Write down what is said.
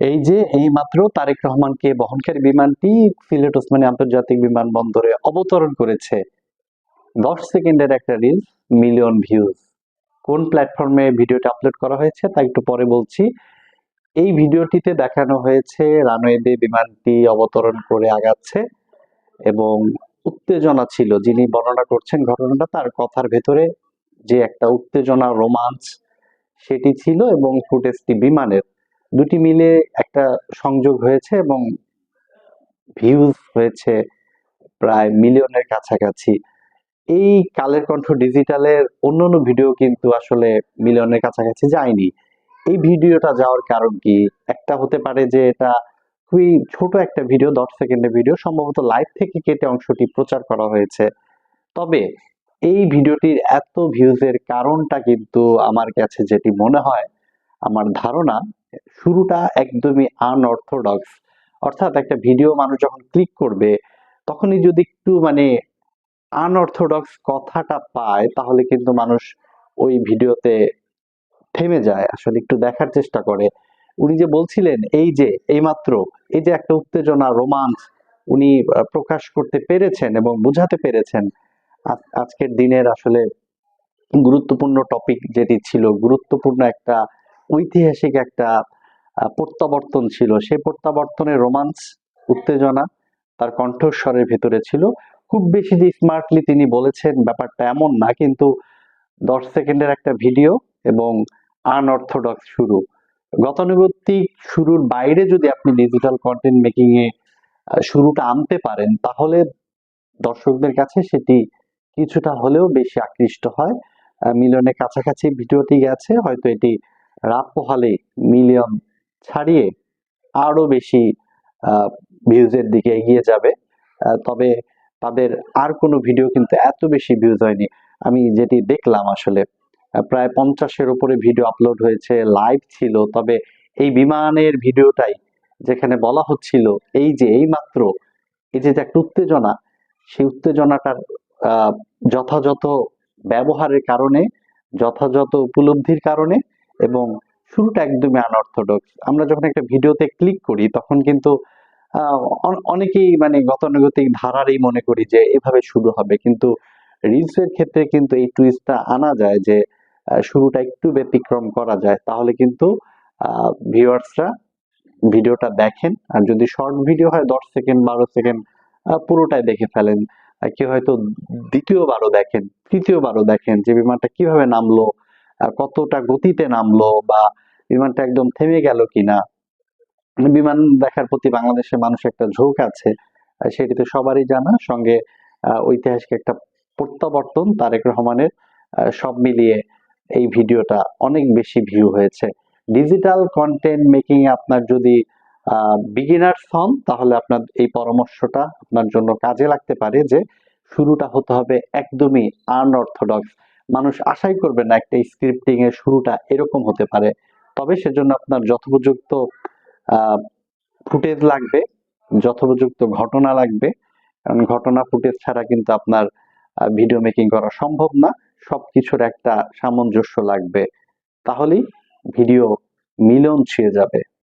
এই যে এই মাত্র তারেক রহমানকে বহনকারী বিমানটি সিলেট ওসমানী আন্তর্জাতিক বিমানবন্দরে অবতরণ করেছে। দশ সেকেন্ডের একটা রিলস, মিলিয়ন ভিউজ। কোন প্ল্যাটফর্মে ভিডিওটা আপলোড করা হয়েছে তা একটু পরে বলছি। এই ভিডিওটিতে দেখানো হয়েছে রানওয়েতে বিমানটি অবতরণ করে আগাচ্ছে এবং উত্তেজনা ছিল। যিনি বর্ণনা করছেন ঘটনাটা, তার কথার ভেতরে যে একটা উত্তেজনা, রোমাঞ্চ, সেটি ছিল এবং ফুটেজটি বিমানের। দুটি মিলে একটা সংযোগ হয়েছে এবং ভিউজ হয়েছে প্রায় মিলিয়নের কাছাকাছি। এই কালের কণ্ঠ ডিজিটালের অন্যান্য ভিডিও কিন্তু আসলে মিলিয়নের কাছাকাছি যায়নি। এই ভিডিওটা যাওয়ার কারণ কি? একটা হতে পারে যে এটা খুবই ছোট একটা ভিডিও, দশ সেকেন্ডের ভিডিও, সম্ভবত লাইভ থেকে কেটে অংশটি প্রচার করা হয়েছে। তবে এই ভিডিওটির এত ভিউজের কারণটা কিন্তু আমার কাছে যেটি মনে হয়, আমার ধারণা শুরুটা একদমই আনঅর্থোডক্স অর্থাৎ একটা ভিডিও মানুষ যখন ক্লিক করবে, তখনই যদি একটু মানে আনঅর্থোডক্স কথাটা পায়, তাহলে কিন্তু মানুষ ওই ভিডিওতে থেমে যায়, আসলে একটু দেখার চেষ্টা করে। উনি যে বলছিলেন, এই যে এইমাত্র এই যে একটা উত্তেজনা, রোমাঞ্চ উনি প্রকাশ করতে পেরেছেন এবং বোঝাতে পেরেছেন, আজ- আজকের দিনের আসলে গুরুত্বপূর্ণ টপিক যেটি ছিল, গুরুত্বপূর্ণ একটা ঐতিহাসিক একটা প্রত্যাবর্তন ছিল। সেই প্রত্যাবর্তনের রোমান্স উত্তেজনা তার কণ্ঠস্বরের ভেতরে ছিল। খুব বেশি যে স্মার্টলি তিনি বলেছেন ব্যাপারটা এমন না কিন্তু দশ সেকেন্ডের একটা ভিডিও এবং আনঅর্থোডক্স শুরু। গতানুগতিক শুরুর বাইরে যদি আপনি ডিজিটাল কন্টেন্ট মেকিং এ শুরুটা আনতে পারেন তাহলে দর্শকদের কাছে সেটি কিছুটা হলেও বেশি আকৃষ্ট হয়। আহ, মিলিয়নের কাছাকাছি ভিডিওটি গেছে হয়তো এটি রাত পোহালে মিলিয়ন ছাড়িয়ে আরও বেশি ভিউজের দিকে এগিয়ে যাবে। তবে তাদের আর কোনো ভিডিও কিন্তু এত বেশি ভিউজ হয়নি। আমি যেটি দেখলাম আসলে প্রায় পঞ্চাশের উপরে ভিডিও আপলোড হয়েছে, লাইভ ছিল। তবে এই বিমানের ভিডিওটাই যেখানে বলা হচ্ছিল, এই যে এই মাত্র এই যে একটা উত্তেজনা, সেই উত্তেজনাটার যথাযথ ব্যবহারের কারণে, যথাযথ উপলব্ধির কারণে এবং শুরুটা একদমই আনঅর্থোডক্স আমরা যখন একটা ভিডিওতে ক্লিক করি, তখন কিন্তু অনেকেই মানে গতানুগতিক ধারারই মনে করি যে এভাবে শুরু হবে। কিন্তু রিলস এর ক্ষেত্রে কিন্তু এই টুইস্টটা আনা যায় যে শুরুটা একটু ব্যতিক্রম করা যায়। তাহলে কিন্তু ভিউয়ার্সরা ভিডিওটা দেখেন। আর যদি শর্ট ভিডিও হয়, দশ সেকেন্ড বারো সেকেন্ড পুরোটাই দেখে ফেলেন। কেউ হয়তো দ্বিতীয়বারও দেখেন, তৃতীয়বারও দেখেন যে বিমানটা কীভাবে নামলো কতটা গতিতে নামলো বা বিমানটা একদম থেমে গেল কিনা? মানে বিমান দেখার প্রতি বাংলাদেশের মানুষের একটা ঝোঁক আছে সেটি তো সবারই জানা। সঙ্গে ঐতিহাসিক একটা প্রত্যাবর্তন তারেক রহমানের সব মিলিয়ে এই ভিডিওটা অনেক বেশি ভিউ হয়েছে। ডিজিটাল কন্টেন্ট মেকিং আপনার যদি বিগিনার্স হন, তাহলে আপনার এই পরামর্শটা আপনার জন্য কাজে লাগতে পারে যে, শুরুটা হতে হবে একদমই আনঅর্থোডক্স। মানুষ আশাই করবে না একটা স্ক্রিপ্টিং এর শুরুটা এরকম হতে পারে। তবে সেজন্য আপনার যথোপযুক্ত ফুটেজ লাগবে, যথোপযুক্ত ঘটনা লাগবে। কারণ ঘটনা ফুটেজ ছাড়া কিন্তু আপনার ভিডিও মেকিং করা সম্ভব না। সবকিছুর একটা সামঞ্জস্য লাগবে। তাহলেই ভিডিও মিলন ছুঁয়ে যাবে।